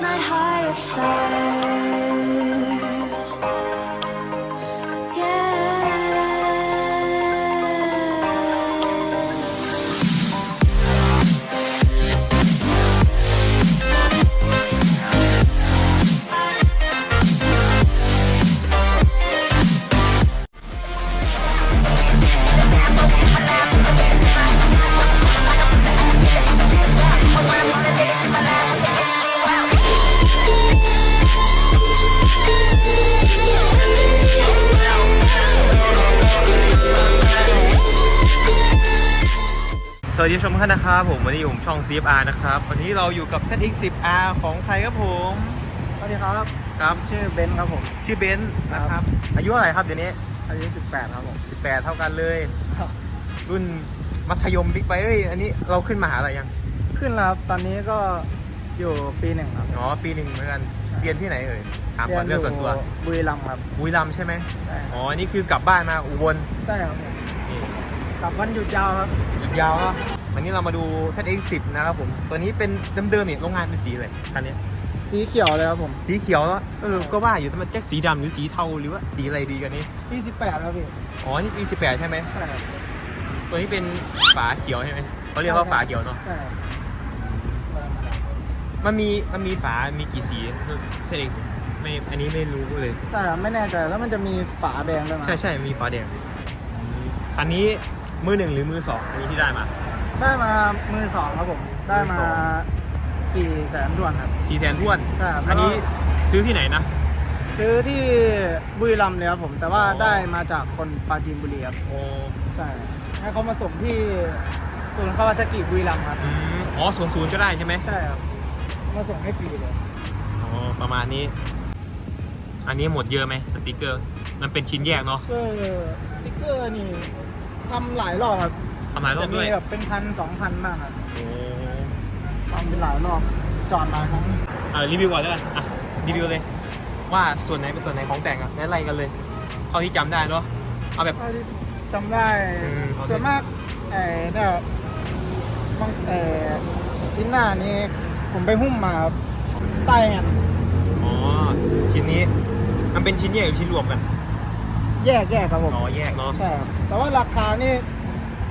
my heart afire. ดีผู้ชมทุกท่านนะครับผมวันนี้ผมช่อง CFR นะครับวันนี้เราอยู่กับ ZX10R ของใครครับผมสวัสดีครับครับชื่อเบนซ์ครับผม ชื่อเบนซ์นะครับ อายุเท่าไหร่ครับเดี๋ยวนี้อายุ 18 ครับผม 18 เท่ากันเลยรุ่นมัธยมบิ๊กไบค์เอ้ยอันนี้เราขึ้นมหาลัยยัง ขึ้นแล้วครับตอนนี้ก็อยู่ปีหนึ่งครับ อ๋อปีหนึ่งเหมือนกันเรียนที่ไหนเอ่ยถามก่อนเรื่องส่วนตัวบุรีรัมย์ครับบุรีรัมย์ใช่ไหมใช่อ๋ออันนี่คือกลับบ้านมาอุบลใช่ครับผมนี่กลับวันหยุดยาวครับหยุดยาวเนาะ วันนี้เรามาดู ZX10 นะครับผม ตัวนี้เป็นเดิมๆเนี่ยโรงงานเป็นสีอะไรคันนี้ สีเขียวเลยครับผมสีเขียวแล้วเออ ก็ว่าอยู่แต่มันแจ็คสีดำหรือสีเทาหรือว่าสีอะไรดีกันนี่ปี18แล้วพี่อ๋อ นี่ปี18ใช่ไหม ใช่ครับตัวนี้เป็นฝาเขียวใช่ไหมเขาเรียกว่าฝาเขียวเนาะ ใช่ครับมันมี มันมีฝา มีกี่สีใช่เองไม่ อันนี้ไม่รู้เลย ใช่ครับไม่แน่ใจแล้วมันจะมีฝาแดงด้วยนะใช่ใช่มีฝาแดง คันนี้มือหนึ่งหรือมือสองอันนี้ที่ได้มา ได้มามือสองครับผม ได้มามือสอง สี่แสนด่วนครับสี่แสนท้วน ใช่ครับอันนี้แล้วก็ซื้อที่ไหนนะ ซื้อที่บุรีรัมย์เลยครับผม แต่ว่าอ๋อ ได้มาจากคนปราจีนบุรีครับ โอ้ใช่ให้เขามาส่งที่ศูนย์คาวาซากิบุรีรัมย์ครับ อืมอ๋อศูนย์ศูนย์ก็ได้ใช่ไหมใช่ครับ มาส่งให้ฟรีเลย อ๋อประมาณนี้ อันนี้หมดเยอะไหมสติกเกอร์ มันเป็นชิ้นแยกเนาะ ก็สติกเกอร์นี่ ทำหลายรอบครับทำหลายรอบจะด้มีวยแบบเป็นพันสองพันบ้างครับโอ้ทำเป็นหลายรอบจอดหลายครั้งอ่ารีวิวก่อนแล้วกันอะรีวิวเลย ว่าส่วนไหนเป็นส่วนไหนของแต่งอะและอะไรกันเลยเท่าที่จำได้เนาะเอาแบบเท่าที่จำได้อืมโอเคส่วนมากไอ้เนี่ยบางไอ้ชิ้นหน้านี้ ผมไปหุ้มมาครับใต้กันอ๋อชิ้นนี้ มันเป็นชิ้นแยกหรือชิ้นรวมกัน แยกแยกครับผมอ๋อแยกเนาะใช่ครับแต่ว่าราคานี่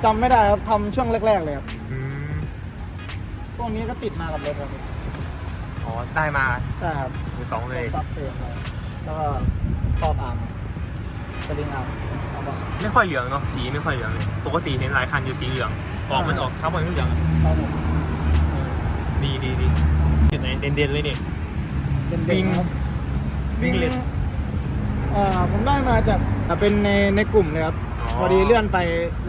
จำไม่ได้ครับทำช่วงแรก ๆ เลยครับอืมพวกนี้ก็ติดมากับรถครับอ๋อได้มาใช่ครับมือสองเลย ซับเฟรมเลยแล้วก็ครอบอาร์มสลิงอาร์มเอามา ไม่ค่อยเหลืองเนาะสีไม่ค่อยเหลืองเลยปกติเห็นหลายคันอยู่สีเหลืองออกมันออกคาร์บอนเหลืองอะเอาผมดีดีดีจุดไหนเด่นเด่นๆเลยนี่เป็นวิ่เด็กงครับวิ่งเลน เอ่อผมได้มาจากอะเป็นในในกลุ่มเลยครับอ๋อพอดีเลื่อนไป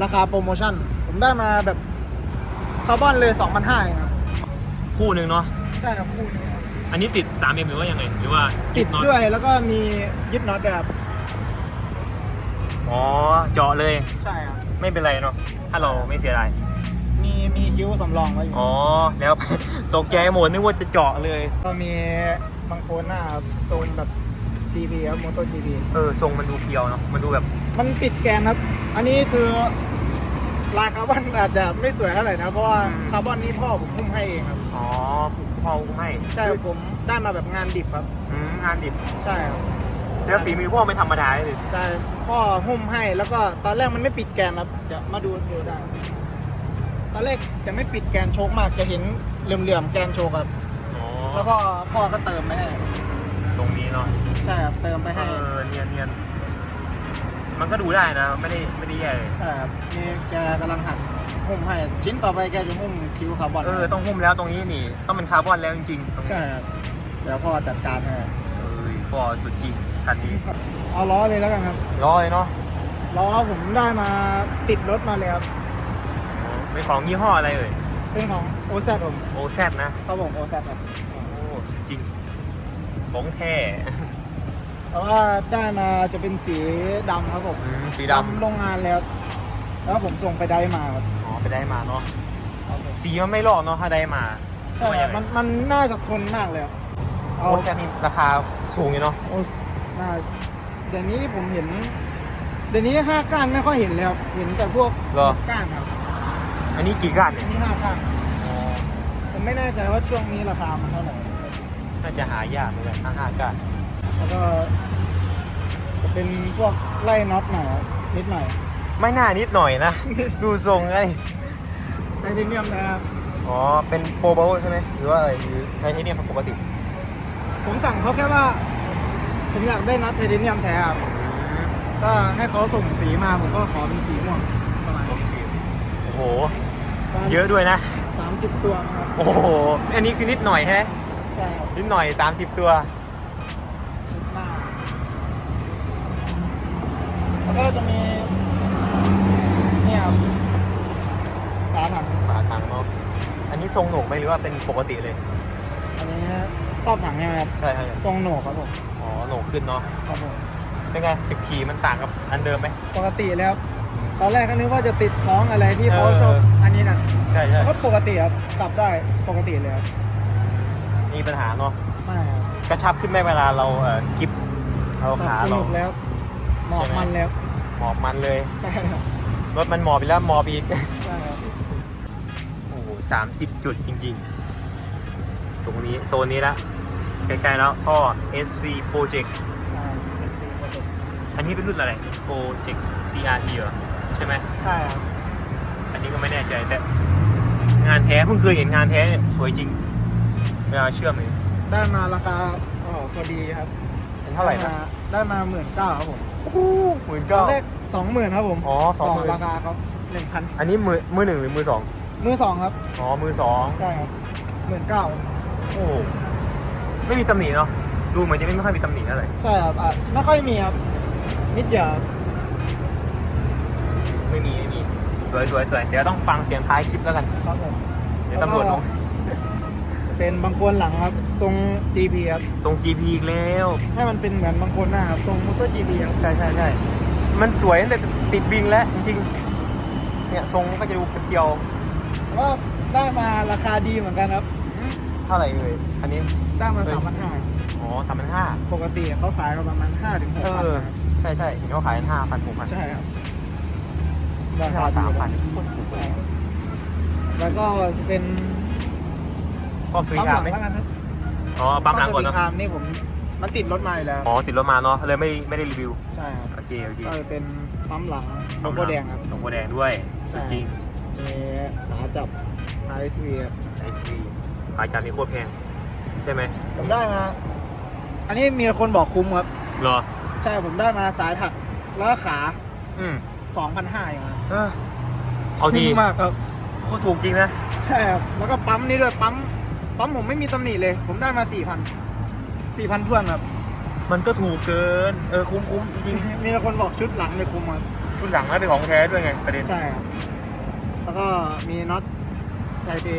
ราคาโปรโมชั่น ผมได้มาแบบคาร์บอนเลย2,500เองครับคู่หนึ่งเนาะใช่ครับคู่นี้ครับอันนี้ติด 3M หรือว่ายังไงหรือว่าติดน็อตด้วยแล้วก็มียึดน็อตด้วยครับอ๋อเจาะเลยใช่ครับไม่เป็นไรเนาะถ้าเราไม่เสียดายมีมีคิ้วสำรองไว้อยู่อ๋อแล้ว ตกใจหมดนึกว่าจะเจาะเลย ก็มีบางโคนหน้าครับโซนแบบ GP ครับมอเตอร์ GP เออทรงมันดูเพียวเนาะมันดูแบบ มันปิดแกนครับ อันนี้คือลายคาร์บอนอาจจะไม่สวยเท่าไหร่นะ เพราะว่าอืม คาร์บอนนี้พ่อผมพุ่มให้เองครับ อ๋อพ่ออุ้มให้ใช่ผมได้มาแบบงานดิบครับ อืมงานดิบใช่ครับ เสียฝีมือพ่อไม่ธรรมดาเลยใช่พ่อหุ้มให้แล้วก็ตอนแรกมันไม่ปิดแกนครับเดี๋ยวมาดูดูได้ ตอนแรกจะไม่ปิดแกนโชกมากจะเห็นเหลื่อมๆแกนโชกครับ อ๋อแล้วก็พ่อก็เติมไปให้ตรงนี้เนาะ ใช่ครับเติมไปเอให้อเนียนเนียนมันก็ดูได้นะ ไม่ได้ไม่ได้แย่เลยใช่ครับนี่แกกำลังหัดหุ้มให้ชิ้นต่อไปแกจะหุ้มคิ้วคาร์บอนเออต้องหุ้มแล้วตรงนี้นี่ ต้องเป็นคาร์บอนแล้วจริงๆตรงนี้ใช่ครับเดี๋ยวพ่อจัดการให้เออพ่อสุดจริงคันนี้เอาล้อเลยแล้วกันครับร้อยเนาะล้อผมได้มาติดรถมาเลยครับอ๋อเป็นของยี่ห้ออะไรเอ่ยเป็นของโอแซผมโอแซนะเขาบอกโอแซครับโอ้สุดจริงของแท้ แต่ว่าได้มาจะเป็นสีดำครับผมอืมสีดำโรงงานแล้ว แล้วผมส่งไปได้มาครับอ๋อไปได้มาเนาะสีมันไม่ลอกเนาะถ้าได้มาใช่ว่าคยัรับงไงมันมันน่าจะทนมากเลยครับเอาโอแซนี่ราคาสูงอยู่เนาะโอน่าเดี๋ยวนี้ผมเห็น เดี๋ยวนี้ห้าก้านไม่ค่อยเห็นเลยครับเห็นแต่พวกเหรอก้านครับอันนี้กี่ก้านอัเนี่ยนนี้ห้าก้านผมไม่แน่ใจว่าช่วงนี้ราคามันเท่าไหร่ น่าจะหายากเหมือนกันห้าห้าก้าน แล้วก็จะเป็นพวกไล่น็อตหน่อยครับนิดหน่อยไม่น่านิดหน่อยนะ ดูทรงไงไทเทเนียมนะครับอ๋อ เป็นโปรโบใช่ไหมหรือว่าอะไรหรือไทเทเนียมปกติ ผมสั่งเขาแค่ว่าผมอยากได้น็อตไทเทเนียมแท้ครับก็ให้เขาส่งสีมาผมก็ขอเป็นสีม่วงประมาณโอเคโอ้โห เยอะด้วยนะสามสิบตัวนะครับโอ้โห อันนี้คือนิดหน่อยแฮะใช่ครับนิดหน่อย 30 ตัว ชุดหน้า แล้ว ก็จะมี เนี่ยครับฝาถังฝาถังเนาะอันนี้ทรงโหนกไหมหรือว่าเป็นปกติเลย อันนี้ครอบถังใช่ไหมครับใช่ใช่ทรงโหนกครับผมอ๋อโหนกขึ้นเนาะครับผมเป็นไงสิบขี่มันต่างกับอันเดิมไหมปกติแล้ว ตอนแรกก็นึกว่าจะติดท้องอะไรที่เขาเออชอบอันนี้นะใช่ใช่ก็ปกติครับกลับได้ปกติเลยครับมีปัญหาเนาะไม่ครับกระชับขึ้นไหมเวลาเราเอ่อกิฟเราขาสเรานุกแล้วหมอบใช่ไหมมันแล้ว หมอบมันเลย ใช่ครับรถมันหมอบไปแล้วหมอบอีก ใช่ครับโอ้โหสามสิบจุดจริงๆ ตรงนี้โซนนี้ละ ใกล้ๆแล้วก็ SC Project อ่าเป็นสีปกติอันนี้เป็นรุ่นอะไร Project CRT เหรอ ใช่ไหม ใช่ครับอันนี้ก็ไม่แน่ใจแต่ งานแท้เพิ่งเคยเห็นงานแท้เนี่ยสวยจริง เวลาเชื่อมเลยได้มาราคาอ๋อพอดีครับเป็นเท่าไหร่นะได้มาหมื่นเก้าครับผมโอ้โหหมื่นตอเก้านแรกสองหมื่นครับผมอ๋อสองหมื่นราคาเขาหนึ่งพันอันนี้มือมือหนึ่งหรือมือสองมือสองครับอ๋อมือสองใช่ครับหมื่นเก้าโอ้โหไม่มีตำหนิเนาะดูเหมือนจะไม่ค่อยมีตำหนิเท่าไหร่ใช่ครับอะไม่ค่อยมีครับนิดเดียวครับไม่มีไม่มีสวยสวยสวยเดี๋ยวต้องฟังเสียงท้ายคลิปแล้วกัน ครับผม เดี๋ยวตำรวจลง เป็นบางคนหลังครับ ทรง GP ครับ ทรง GP อีกแล้ว ให้มันเป็นเหมือนบางคนหน้าครับ ทรงมอเตอร์ GP ครับ ใช่ใช่ใช่มันสวยตั้งแต่ติดบิงแล้วจริงๆเนี่ยทรงก็จะดูเพียวแต่ว่าได้มาราคาดีเหมือนกันครับ ๆเท่าไหร่เลยอันนี้ ได้มาเฮ้ย สามพันห้าอ๋อสามพันห้าปกติเขาขายกันประมาณห้าถึงหกเอพันอ ใช่ใช่เห็นเขาขายห้าพันหกพันใช่ครับราคาสามพันโคตรถูกใช่ครับแล้วก็เป็น พอสวยปั๊มหงามลังไหมแล้วกันครับอ๋อปั๊มหลังก่อนสเนาะวิงอาร์มนี่ผมมันติดรถมาอยู่แล้ว อ๋อติดรถมาเนาะเลยไม่ไม่ได้รีวิว ใช่ครับโอเคโอเคก็เป็นปั๊มหลังโลโก้แดงครับโลโก้แดงด้วย สุดจริงมีขาจับ RSV ครับไอซีขายจานนี้โคตรแพง ใช่ไหมผมได้มา อันนี้มีคนบอกคุ้มครับ เหรอ ใช่ผมได้มาสายถักแล้วก็ขาอืม2,500อย่างนั้นเออเอาดีคุ้มมากครับโคตรถูกจริงนะ ใช่ครับ แล้วก็ปั๊มนี่ด้วยปั๊ม ปั๊มผมไม่มีตำหนิเลย ผมได้มา4,000 4,000ทวนครับ มันก็ถูกเกิน เออคุ้มคุ้มจริงมีคนบอกชุดหลังเลยคุ้มครับชุดหลังแล้วเป็นของแท้ด้วยไงประเด็นใช่ครับ แล้วก็มีน็อตไทเท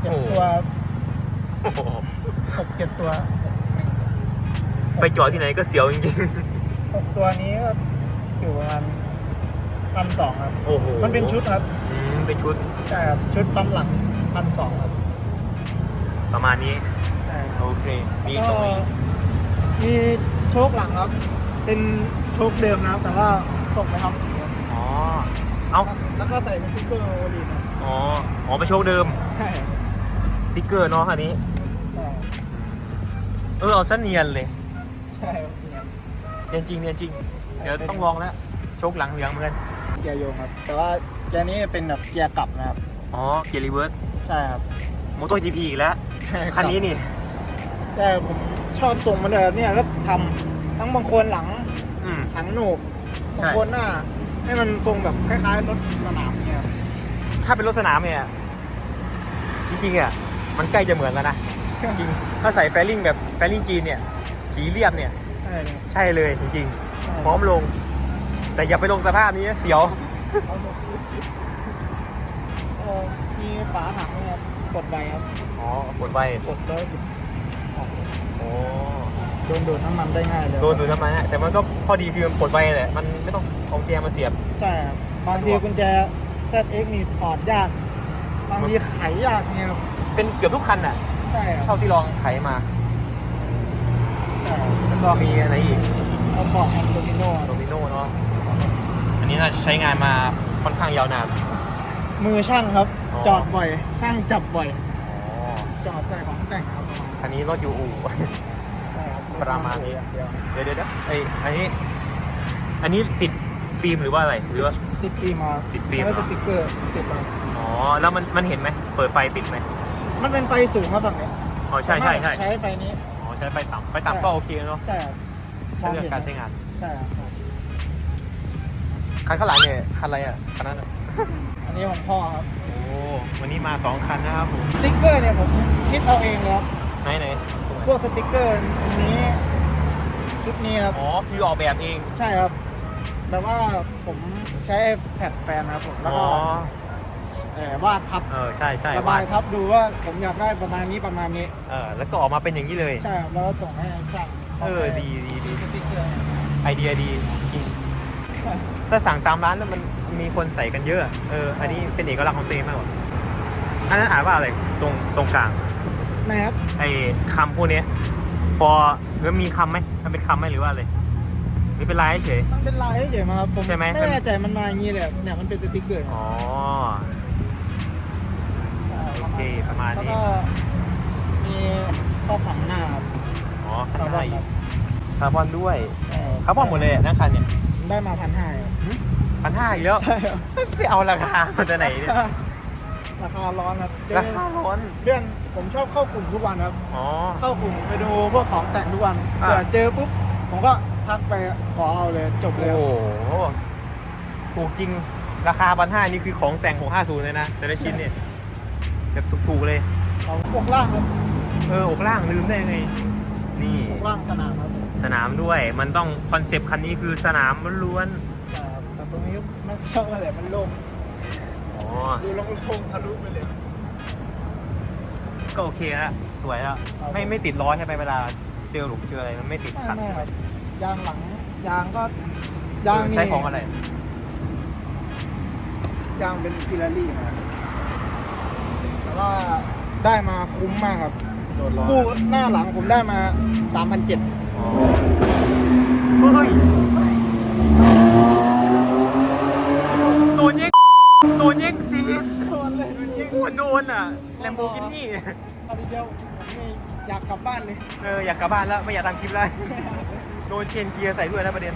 เจ็ดตัวโอ้โหหกเจ็ดตัวไปจอดที่ไหนก็เสียวจริงหกตัวนี้ก็อยู่ประมาณพันสองครับ ๆ โอ้โหมันเป็นชุดครับ อืมเป็นชุด ใช่ครับ ชุดปั๊มหลัง พันสองครับประมาณนี้ใช่โอเค มีก็ตรงนี้ มีโชคหลังครับ เป็นโชคเดิมนะครับแต่ว่าส่งไปทำสีครับอ๋อ เอ้าแล้วก็ใส่สติ๊กเกอร์โอลีนครับอ๋อ อ๋อไปนโชคเดิม ใช่ครับสติ๊กเกอร์เนาะอันนี้ใช่เออเอาซะเนียนเลย ใช่ครับเนี่ยเนียนจริงเนียนจริง เดี๋ยวต้องลองแล้ว โชคหลังเหลืองเหมือนกัน เกียร์โยงครับ แต่ว่าเกียร์นี้เป็นแบบเกียร์กลับนะครับ อ๋อ เกียร์รีเวิร์ส ใช่ครับมอเตอร์จีพีอีกแล้ว ใช่รับคันนี้นี่ แต่ผมชอบส่งมันแบบเนี่ยก็ทำทั้งบางคนหลังอืมถังโหนกใช่ บางคนหน้า ให้มันทรงแบบคล้ายๆรถสนามเนี่ยครับถ้าเป็นรถสนามเนี่ยจริงๆอะมันใกล้จะเหมือนแล้วนะ จริงถ้าใส่แฟลิ่งแบบแฟลิ่งจีนเนี่ย สีเรียบเนี่ย ใช่เลยใช่เลยจริงใช่ๆพร้อมลง แต่อย่าไปลงสภาพนี้นะเสียว เออมี ฝาถังเนี่ยครับกดไวครับอ๋อกดไวกดแล้วหยุดออกโอ้โดนดูดน้ำมันได้ง่ายเลยโดนดูดน้ำมันอะแต่มันก็ข้อดีคือมันกดไวแหละมันไม่ต้องเอาแจมาเสียบ ใช่ครับบางทีกุญแจ ZX นี่ถอดยากบางทีไขยากเนี่ยครับเป็นเกือบทุกคันอะใช่ครับเท่าที่ลองไขมาใช่ครับแล้วก็มีอะไรอีกเอาปอกแอนโดมิโนโดมิโนเนาะอันนี้น่าจะใช้งานมาค่อนข้างยาวนานมือช่างครับอ๋อ จอดบ่อย ช่างจับบ่อยอ๋อจอดใส่ของแต่งครับคันนี้รถอยู่อู่ ใช่ครับประมาณนี้ เดียวเดี๋ยวเดี๋ยวเดี๋ยวไอยอันนี้ อันนี้ติดฟิล์มหรือว่าอะไรหรือว่า ติดฟิล์มมาติดฟิล์ม แล้วเหรก็อสติ๊กเกอร์ติดมาอ๋อ แล้วมันมันเห็นไหม เปิดไฟติดไหมมันเป็นไฟสูงครับฝั่งเนี้ยอ๋อใช่ใช่ใช่ใช้ไฟนี้ อ๋อใช้ไฟต่ำไฟต่ำก็โอเคเนาะใช่ครับถ้าเรื่องการใช้งาน ใช่ครับ คันข้างหลังเนี่ยคันอะไรอะคันนั้นอะอันนี้ของพ่อครับ โอ้วันนี้มาสองคันนะครับผมสติ๊กเกอร์เนี่ยผมคิดเอาเองเลยครับไหนไหนพวกสติ๊กเกอร์อันนี้ ชุดนี้ครับ อ๋อคือออกแบบเองใช่ครับ แบบว่าผมใช้แผ่นแฟนครับผมแล้วอ๋ก็อเอ่อวาดทับเออใช่ใช่ระบายทับดูว่าผมอยากได้ประมาณนี้ประมาณนี้ เออแล้วก็ออกมาเป็นอย่างนี้เลย ใช่ครับแล้วก็ส่งให้ช่างเออดีดีดีสติ๊กเกอร์ ไอเดียดีจริง ถ้าสั่งตามร้านแล้วมันมีคนใส่กันเยอะ เออ อันนี้เป็นเอกลักษณ์ของตัวเองมากกว่าอันนั้นอ่านว่าอะไร ตรงตรงกลาง นะครับ ไอ้คำพวกเนี้ยพอมันมีคำไหมมันเป็นคำไหมหรือว่าอะไรหรือเป็นลายเฉย มันเป็นลายเฉยๆมาครับผมใช่ไหม ไม่แน่ใจมันมาอย่างนี้เลยครับเนี่ยมันเป็นสติ๊กเกอร์อ๋อใช่โอเคประมาณแล้วนี้ก็มีข้อผังหน้าครับอ๋อคาคาร์ร์บบออนนครับคาร์บอนด้วยเอ่อคาร์บอนหมดเลยอะนั่งคันเนี่ย ได้มาพันห้าพันห้าอีกแล้วใช่ครับไปเอาราคามาจากไหนเนี่ยราคาร้อนครับเจอราคาร้อนเดือนผมชอบเข้ากลุ่มทุกวันครับอ๋อเข้ากลุ่มไปดูพวกของแต่งทุกวันอ่าเผื่อเจอปุ๊บผมก็ทักไปขอเอาเลยจบเลโอ้ยโหถูกจริงราคาพันห้านี่คือของแต่งของ50เลยนะแต่ละชิ้นเนี่ยแบบถูกๆเลยเอาพวกล่างครับเอออกล่างลืมได้ไงนี่พวกล่างสนามครับ สนามด้วย มันต้องคอนเซปต์คันนี้คือสนามล้วนแต่แต่ตรงนี้ไม่ชอบอะไรมันโล่งๆอ๋อ ดูโล่งๆทะลุไปเลย ก็โอเคแล้วสวยแล้ว ครับไม่ไม่ติดล้อใช่ไหมเวลาเจอหลุมเจออะไรมันไม่ติดไม่ขัดไม่ครับยางหลังยางก็ยางนี่ใช้ของอะไร ยางเป็นฟิลารี่มาแต่ว่าได้มาคุ้มมากครับโดนล้อคู่หน้าหลังผมได้มา3,700อ๋อ เฮ้ยโดนแย่งโดนแย่งซีนโดนเลยมันยิ่งโคตรโดนอะแลมโบกินี่เอาทีเดียวผมนี่อยากกลับบ้านเลย เอออยากกลับบ้านแล้วไม่อยากตามคลิปแล้วโดนเชนเกียร์ใส่ด้วยนะประเด็น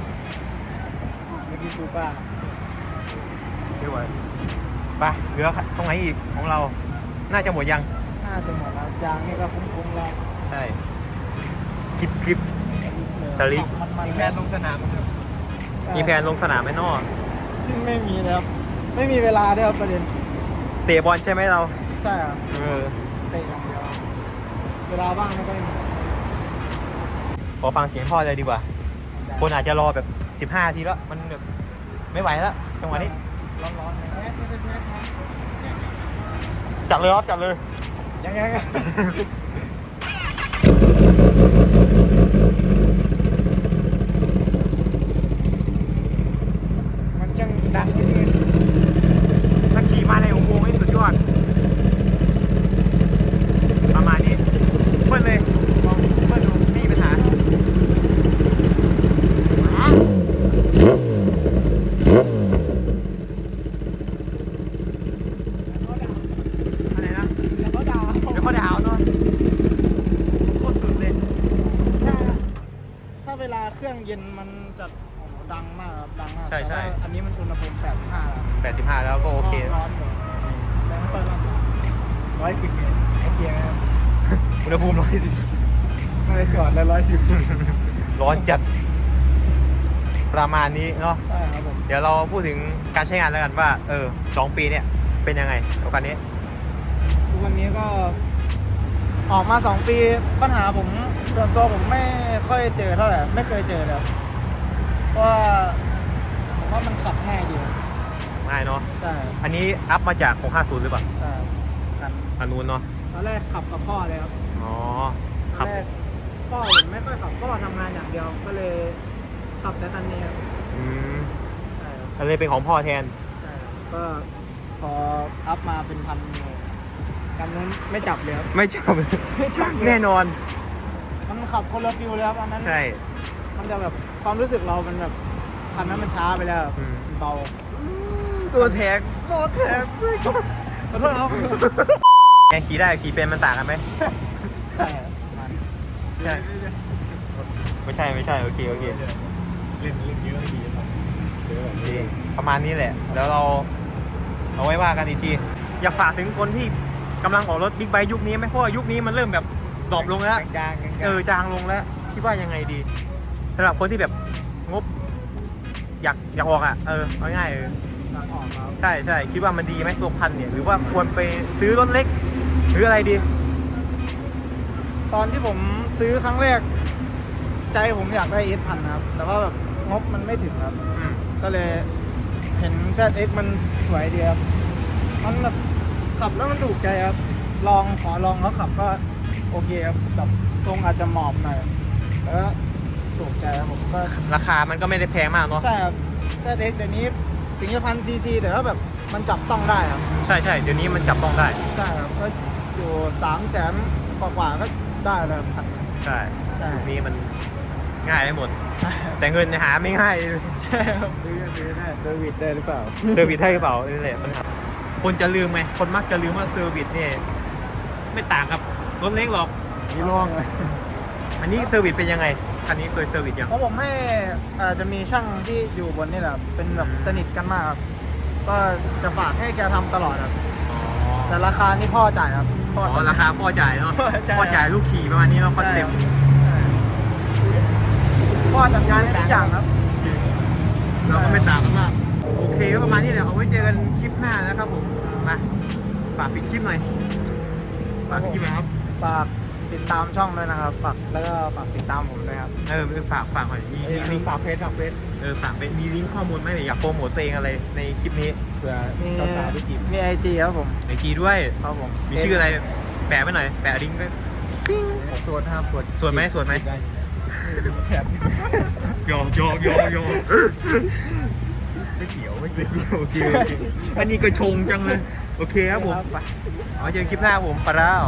เมื่อกี้ซูเปอร์ไม่ไหวไปเหลือตรงไหนอีกของเรา น่าจะหมดยัง น่าจะหมดแล้วยางนี่ก็คุ้มๆแล้ว ใช่ คลิปคลิป สลิกมันมันมีแผนลงสนามมีแผนลงสนามไหมนอไม่มีเลยครับ ไม่มีเวลาด้วยครับประเด็น เตะบอลใช่ไหมเรา ใช่ครับเออเตะอย่างเดียวเวลาว่างไม่ค่อยมีขอฟังเสียงพ่อเลยดีกว่า คนอาจจะรอแบบ 15 ทีแล้ว มันแบบไม่ไหวแล้วจังหวะนี้ ร้อนๆเลยจัดเลยครับจัดเลย ยังไงกันมันจังดังเหลือเกิน ถ้าขี่มาในอุโมงค์นี่สุดยอด ประมาณนี้เปิ้ลเลยลองเปิ้ลดูไม่มีปัญหา อะไรนะ แล้วก็ด่า เดี๋ยวเขาดาวน์เนาะโคตรสุดเลย ถ้าถ้าเวลาเครื่องเย็นมันจะโอ้โหดังมากครับดังมาก ใช่ใช่ แต่ว่าอันนี้มันอุณหภูมิ 85แล้ว 85 แล้วก็โอเค ร้อนอยู่แล้วไม่ค่อยร้อนร้อยสิบเมตรโอเคไหมครับ อุณหภูมิร้อย ไม่ได้จอดแล้ว ร้อยสิบร้อนจัดประมาณนี้เนาะ ใช่ครับผม เดี๋ยวเราพูดถึงการใช้งานแล้วกันว่า เออสองปีเนี่ยเป็นยังไงกับคันนี้ ทุกวันนี้ก็ออกมาสองปีปัญหาผมส่วนตัวผมไม่ค่อยเจอเท่าไหร่ไม่เคยเจอเลยครับเพราะว่าผมว่ามันขับง่ายดีง่ายเนาะใช่อันนี้อัพมาจาก 650 หรือเปล่าใช่กันอันนู้นเนาะตอนแรกขับกับพ่อเลยครับอ๋อตขัอบนแรก พ่อผมไม่ค่อยขับพ่อทำงานอย่างเดียว ก็เลยขับแต่คันนี้ครับอืมใช่ครับอันเลยเป็นของพ่อแทน ใช่ครับก็พออัพมาเป็นพันเลยกันนู้นไม่จับเลยครับ ไม่จับไม่จับเลย แน่นอน มันขับคนละฟิลเลยครับอันนั้นใช่ มันจะแบบความรู้สึกเรามันแบบคันนั้นมันช้าไปแล้วอืม เบา ตัวแท็กตัวแท็กขอโทษครับไงขี่ได้กับขี่เป็นมันต่างกันไหมใช่ครับมัน ใช่ ไม่ใช่ไม่ใช่โอเคโอเคเล่นเล่นเยอะดีครับเยอะแบบโอเคประมาณนี้แหละแล้วเราเอาไว้ว่ากันอีกทีอยากฝากถึงคนที่กำลังออกรถบิ๊กไบค์ยุคนี้ไหมเพราะว่ายุคนี้มันเริ่มแบบดรอปลงแล้วกลางๆเออจางลงแล้วคิดว่ายังไงดีสำหรับคนที่แบบงบ อยากอยากออกอะเออเอาง่ายๆเออทางออกครับใช่ใช่คิดว่ามันดีไหมตัวพันเนี่ย หรือว่าควรไปซื้อรถเล็ก หรืออะไรดี ตอนที่ผมซื้อครั้งแรก ใจผมอยากได้เอสพันครับ แต่ว่าแบบงบมันไม่ถึงครับ อืมก็เลยเห็น ZX มันสวยดีครับ มันแบบขับแล้วมันถูกใจครับ ลองขอลองแล้วขับก็โอเคครับแบบทรงอาจจะหมอบหน่อยแล้วก็ถูกใจครับผมก็ ราคามันก็ไม่ได้แพงมากเนาะใช่ครับ ZX เดี๋ยวนี้ถึงจะพันซีซีแต่ว่าแบบมันจับต้องได้ครับ ใช่ใช่เดี๋ยวนี้มันจับต้องได้ ใช่ครับก็อยู่สามแสนกว่าๆก็ ได้แล้วครับพันใช่ใช่ ยุคนี้มันง่ายไปหมดแต่เงินหาไม่ง่าย ใช่ครับซื้อก็ซื้อได้เซอร์วิสได้หรือเปล่า เซอร์วิสให้หรือเปล่านี่แหละปัญหาคนจะลืมไง คนมักจะลืมว่าเซอร์วิสเนี่ยไม่ต่างกับรถเล็กหรอก นี่ร่วงเลยอันนี้เซอร์วิสเป็นยังไง คันนี้เคยเซอร์วิสยัง เพราะผมให้อาจะมีช่างที่อยู่บนนี่แหละเป็นแบบสนิทกันมากครับ ก็จะฝากให้แกทำตลอดครับอ๋อแต่ราคานี่พ่อจ่ายครับ พ่ออ๋อราคาพ่อจ่ายเนาะใช่ พ่อจ่ายลูกขี่ประมาณนี้เนาะคอนเซ็ปต์ใช่พ่อจัดการให้ทุกอย่างครับ เราก็ไม่ต่างกันมากโอเคก็ประมาณนี้แหละเอาไว้เจอกันคลิปหน้านะครับผมมาฝากปิดคลิปหน่อยฝากปิดคลิปหน่อยครับฝากติดตามช่องด้วยนะครับ ฝากแล้วก็ฝากติดตามผมด้วยครับเออฝากฝากหน่อยมีมีลิงก์ฝากเฟซฝากเฟซเออฝากเป็นมีลิงก์ข้อมูลไหมเนี่ยอยากโปรโมทตัวเองอะไรในคลิปนี้เผื่อมีสาวๆไปจีบมีไอจีครับผมไอจีด้วย ครับผมมีชื่ออะไร แปะไว้หน่อย แปะลิงก์ไว้ผมสวนครับกดส่วนไหมส่วนไหมได้อยู่นะแถบโยโยโยโยไม่เกี่ยวไม่เกี่ยวโอเคโอเคอันนี้ก็ชงจังเลย โอเคครับผมไปเอาเจอคลิปหน้าผมไปแล้ว